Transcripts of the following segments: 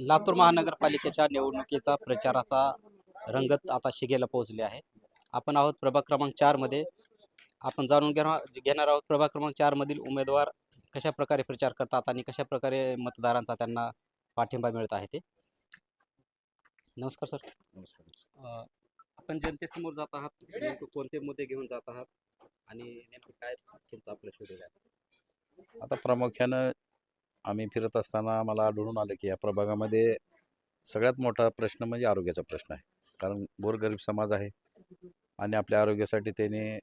लातूर महानगरपालिकेच्या निवडणुकीचा प्रचाराचा रंगत आता शिगेला पोहोचले आहे. आपण आहोत प्रभाग क्रमांक चारमध्ये आपण जाणून घेणार घेणार आहोत प्रभाग क्रमांक चारमधील उमेदवार कशा प्रकारे प्रचार करतात आणि कशा प्रकारे मतदारांचा त्यांना पाठिंबा मिळत आहे ते. नमस्कार सर. अ, आपण जनतेसमोर जात आहात. नेमकं कोणते मुद्दे घेऊन जात आहात? आणि नेमकं काय तुमचं आपलं शोधेल आहे? आता प्रामुख्यानं आम्ही फिरत असताना मला आढळून आलं की या प्रभागामध्ये सगळ्यात मोठा प्रश्न म्हणजे आरोग्याचा प्रश्न आहे. कारण गोरगरीब समाज आहे आणि आपल्या आरोग्यासाठी त्याने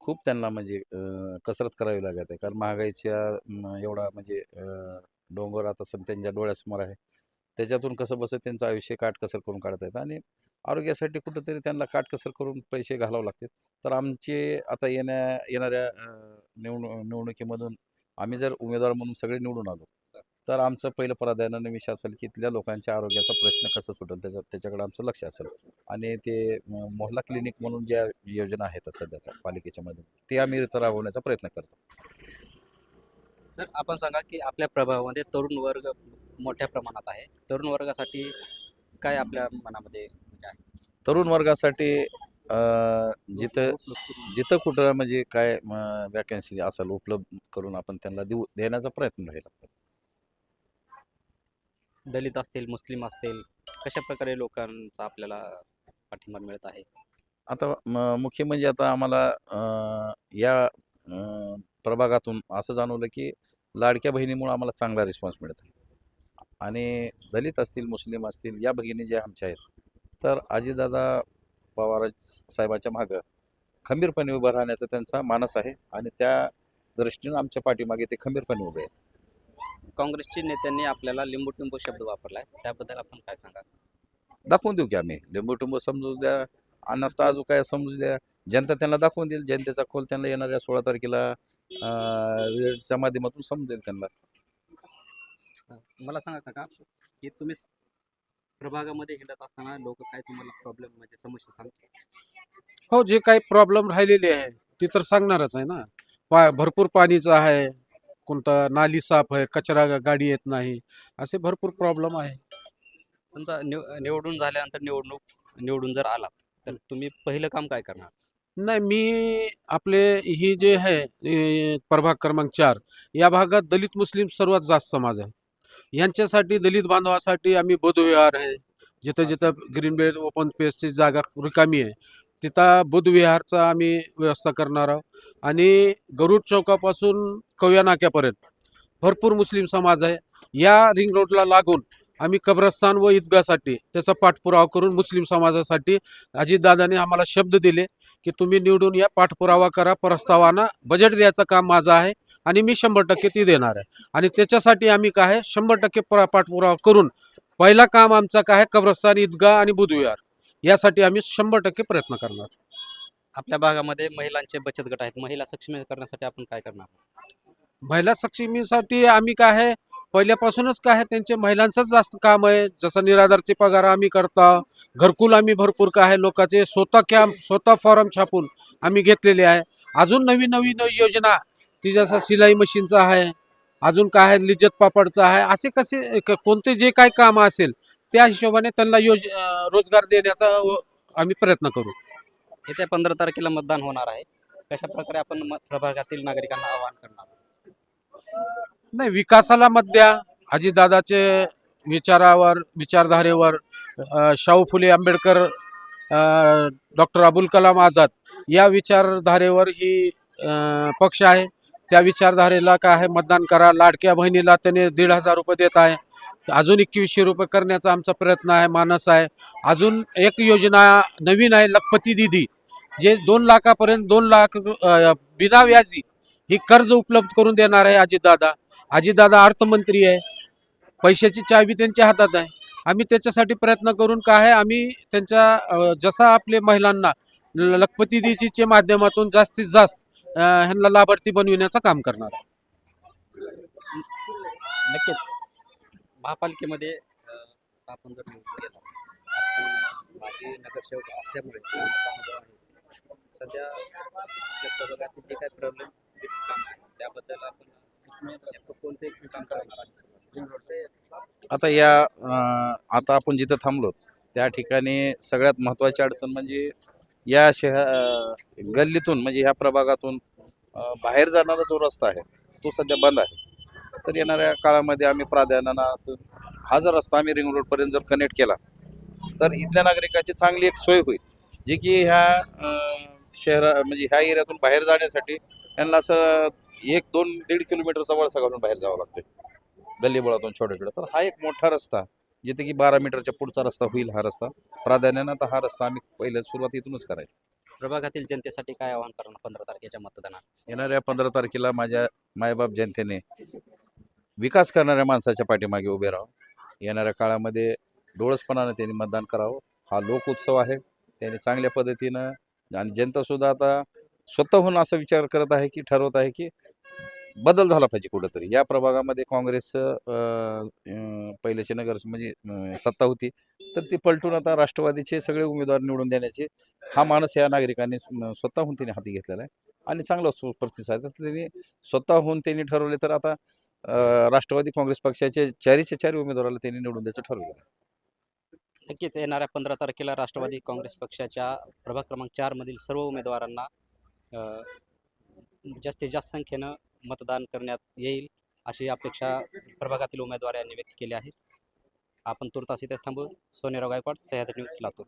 खूप त्यांना म्हणजे कसरत करावी लागत आहे. कारण महागाईच्या एवढा म्हणजे डोंगर आता सण त्यांच्या डोळ्यासमोर आहे. त्याच्यातून कसं बसं त्यांचं आयुष्य काटकसर करून काढत आहेत. आणि आरोग्यासाठी कुठंतरी त्यांना काटकसर करून पैसे घालावे लागतात तर आमचे आता येण्या येणाऱ्या निवडणू निवडणुकीमधून आम्ही जर उमेदवार म्हणून सगळे निवडून आलो तर आमचं पहिलं प्राधान्यानं विषय असेल की इथल्या लोकांच्या आरोग्याचा प्रश्न कसा सुटेल त्याच्या त्याच्याकडे आमचं लक्ष असेल. आणि ते मोहल्ला क्लिनिक म्हणून ज्या योजना आहेत सध्याच्या पालिकेच्या मध्ये ते आम्ही राबवण्याचा प्रयत्न करतो. सर आपण सांगा की आपल्या प्रभावामध्ये तरुण वर्ग मोठ्या प्रमाणात आहे. तरुण वर्गासाठी काय आपल्या मनामध्ये तरुण वर्गासाठी जिथं जिथं कुठं म्हणजे काय वॅकन्सी असेल उपलब्ध करून आपण त्यांना देऊ देण्याचा प्रयत्न राहील दलित असतील मुस्लिम असतील कशा प्रकारे लोकांचा आपल्याला पाठिंबा मिळत आहे? आता मुख्य म्हणजे आता आम्हाला या प्रभागातून असं जाणवलं की लाडक्या बहिणीमुळे आम्हाला चांगला रिस्पॉन्स मिळत आहे. आणि दलित असतील मुस्लिम असतील या भगिनी ज्या आमच्या आहेत तर अजितदादा पवार साहेबाच्या मागं खंबीरपणे उभं राहण्याचा त्यांचा मानस आहे आणि त्या दृष्टीनं आमच्या पाठीमागे ते खंबीरपणे उभे आहेत. काँग्रेसच्या नेत्यांनी आपल्याला लिंबू टिंबू शब्द वापरलाय. त्याबद्दल आपण काय सांगा दाखवून देऊ की आम्ही. लिंबू टुंबू समजू द्या. अन्नसता अजून काय समजू द्या. जनता त्यांना दाखवून देईल. जनतेचा खोल त्यांना येणाऱ्या सोळा तारखेला वेळच्या माध्यमातून समजेल त्यांना. मला सांगा काका की तुम्ही प्रभागामध्ये हिंडत असताना लोक काय तुम्हाला प्रॉब्लेम म्हणजे समस्या सांगतात हो जे काही प्रॉब्लेम राहिलेले आहे ते तर सांगणारच आहे ना. पा भरपूर पाणीचं आहे कोणता नाली साफ आहे कचरा गाडी येत नाही असे भरपूर प्रॉब्लेम आहे. समजा निव निवडून झाल्यानंतर निवडणूक निवडून जर आलात तर तुम्ही पहिलं काम काय करणार? नाही मी आपले ही जे आहे प्रभाग क्रमांक चार या भागात दलित मुस्लिम सर्वात जास्त समाज आहे. यांच्यासाठी दलित बांधवासाठी आम्ही बुद्धविहार आहे. जिथं जिथं ग्रीन बेल्ट ओपन स्पेसची जागा रिकामी आहे. तिथं बुद्धविहारचा आम्ही व्यवस्था करणार आहोत. आणि गरुड चौकापासून कव्या नाक्यापर्यंत. भरपूर मुस्लिम समाज आहे. या रिंग रोडला लागून आम्ही कब्रस्तान व ईदगासाठी त्याचा पाठपुरावा करून मुस्लिम समाजासाठी अजितदादाने आम्हाला शब्द दिले की तुम्ही निवडून या पाठपुरावा करा प्रस्तावाना बजेट द्यायचं काम माझं आहे आणि मी शंभर टक्के ती देणार आहे. आणि त्याच्यासाठी आम्ही काय आहे शंभर टक्के प्रा- पाठपुरावा करून पहिला काम आमचा काय आहे कब्रस्तान ईदगाह आणि बुधविहार यासाठी आम्ही शंभर टक्के प्रयत्न करणार. आपल्या भागामध्ये महिलांचे बचत गट आहेत. महिला सक्षम करण्यासाठी आपण काय करणार? महिला सक्षमीसाठी आम्ही काय आहे पहिल्यापासूनच काय आहे त्यांचे महिलांचंच जास्त काम आहे. जसं निराधारचे पगार आम्ही करता घरकुल आम्ही भरपूर काय आहे लोकांचे स्वतः कॅम्प स्वतः फॉर्म छापून आम्ही घेतलेले आहे. अजून नवीन नवीन योजना ती जसं सिलाई मशीनचं आहे अजून काय आहे लिज्जत पापडचं आहे असे कसे कोणते जे काय काम असेल त्या हिशोबाने त्यांना योज रोजगार देण्याचा आम्ही प्रयत्न करू. येत्या पंधरा तारखेला मतदान होणार आहे. कशा प्रकारे आपण प्रभागातील नागरिकांना आवाहन करणार? नाही विकासाला मत द्या. अजितदादाचे विचारावर विचारधारेवर शाहू फुले आंबेडकर डॉक्टर अबुल कलाम आझाद या विचारधारेवर ही पक्ष आहे. त्या विचारधारेला काय आहे? मतदान करा. लाडक्या बहिणीला त्याने दीड हजार रुपये देत आहे. अजून एकवीसशे रुपये करण्याचा आमचा प्रयत्न आहे मानस आहे. अजून एक योजना नवीन आहे लखपती दिदी. जे दोन लाखापर्यंत दोन लाख बिना व्याजी ही कर्ज उपलब्ध करून देणार आहे अजितदादा अजितदादा अर्थमंत्री आहे. पैशाची चावी त्यांच्या हातात आहे. आम्ही त्याच्यासाठी प्रयत्न करून काय आम्ही त्यांच्या जसा आपले महिलांना लखपती दिदीच्या माध्यमातून जास्तीत जास्त ह्यांना लाभार्थी बनविण्याचं काम करणार आहे. नक्कीच. महापालिकेमध्ये आपण जर माजी नगरसेवक असल्यामुळे सध्या जे काही प्रॉब्लेम आता या आता आपण जिथं थांबलो त्या ठिकाणी सगळ्यात महत्त्वाची अडचण म्हणजे या शहर गल्लीतून म्हणजे ह्या प्रभागातून बाहेर जाणारा जो रस्ता आहे तो सध्या बंद आहे. तर येणाऱ्या काळामध्ये आम्ही प्राधान्यानातून हा जर रस्ता आम्ही रिंग रोडपर्यंत जर कनेक्ट केला तर इथल्या नागरिकाची चांगली एक सोय होईल. जी की ह्या शहरा म्हणजे ह्या एरियातून बाहेर जाण्यासाठी त्यांना असं एक दोन दीड किलोमीटरचा वळसा घालून बाहेर जावं लागते गल्लीबोळातून छोट्या छोट्या तर हा एक मोठा रस्ता जिथे की बारा मीटरच्या पुढचा रस्ता होईल हा रस्ता. प्राधान्यानं तर हा रस्ता आम्ही पहिल्या सुरुवातीतूनच करायचा प्रभागातील जनतेसाठी काय आवाहन करणार पंधरा तारखेच्या मतदानात? येणाऱ्या पंधरा तारखेला माझ्या मायबाप जनतेने विकास करणाऱ्या माणसाच्या पाठीमागे उभे राहावं. येणाऱ्या काळामध्ये डोळसपणानं त्यांनी मतदान करावं. हा लोक उत्सव आहे. त्यांनी चांगल्या पद्धतीनं आणि जनतासुद्धा आता स्वतःहून असा विचार करत आहे की ठरवत आहे की बदल झाला पाहिजे कुठंतरी. या प्रभागामध्ये काँग्रेसचं पहिल्याचे नगर म्हणजे सत्ता होती. तर ती पलटून आता राष्ट्रवादीचे सगळे उमेदवार निवडून देण्याचे हा मानस या नागरिकांनी स्वतःहून त्यांनी हाती घेतलेला आहे. आणि चांगला प्रतिसाद आहे. तर त्यांनी स्वतःहून त्यांनी ठरवले तर आता राष्ट्रवादी काँग्रेस पक्षाचे चारीचे चार उमेदवाराला त्यांनी निवडून द्यायचं ठरवलं नक्कीच येणाऱ्या पंधरा तारखेला राष्ट्रवादी काँग्रेस पक्षाच्या प्रभाग क्रमांक चारमधील सर्व उमेदवारांना जास्तीत जास्त संख्येनं मतदान करण्यात येईल अशी अपेक्षा प्रभागातील उमेदवार यांनी व्यक्त केली आहे. आपण तुर्तास इथेच थांबू. सोनेराव गायकवाड सह्याद्री न्यूज लातूर.